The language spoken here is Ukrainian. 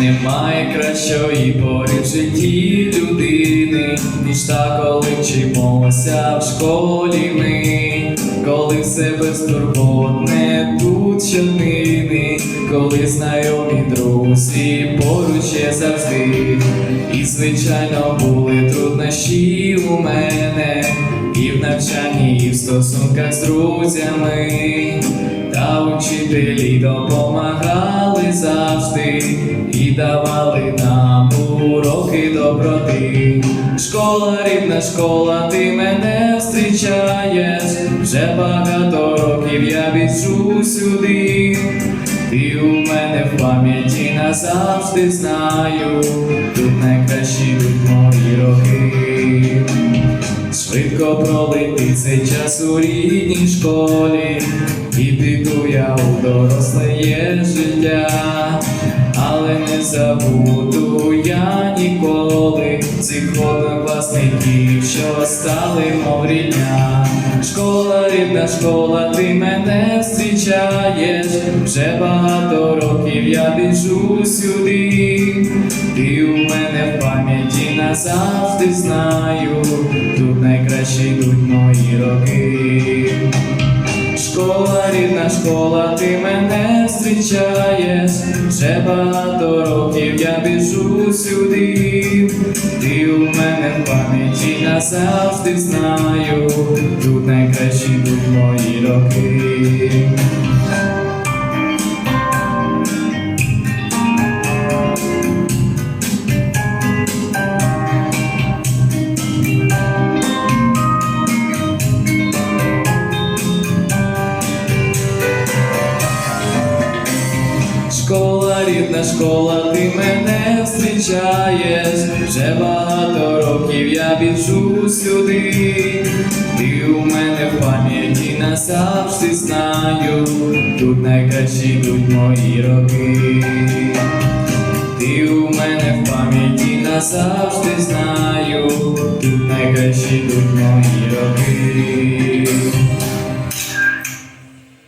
Немає кращої пори в житті людини, ніж та, коли вчимося в школі ми, коли все безтурботне тут щоднини, коли знайомі друзі поруч є завжди, і звичайно були труднощі у мене, і в навчанні, і в стосунках з друзями, та учителі допомагали завжди і давали нам уроки доброти. Школа, рідна школа, ти мене зустрічаєш, вже багато років я біжу сюди. Ти у мене в пам'яті назавжди знаю, тут найкращі йдуть мої роки. Швидко пролетить цей час у рідній школі, і піду я у доросле життя, але не забуду я ніколи цих однокласників, що стали мов рідня. Школа, рідна школа, ти мене зустрічаєш, вже багато років я біжу сюди, ти у пам'яті назавжди знаю, тут найкращі йдуть мої роки. Школа, рідна школа, ти мене зустрічаєш, вже багато років я біжу сюди, ти у мене в пам'яті назавжди знаю, тут найкращі йдуть мої роки. Рідна школа, ти мене зустрічаєш, вже багато років я біжу сюди, ти у мене в пам'яті назавжди знаю, тут найкращі йдуть мої роки, ти у мене в пам'яті назавжди знаю, тут найкращі йдуть мої роки.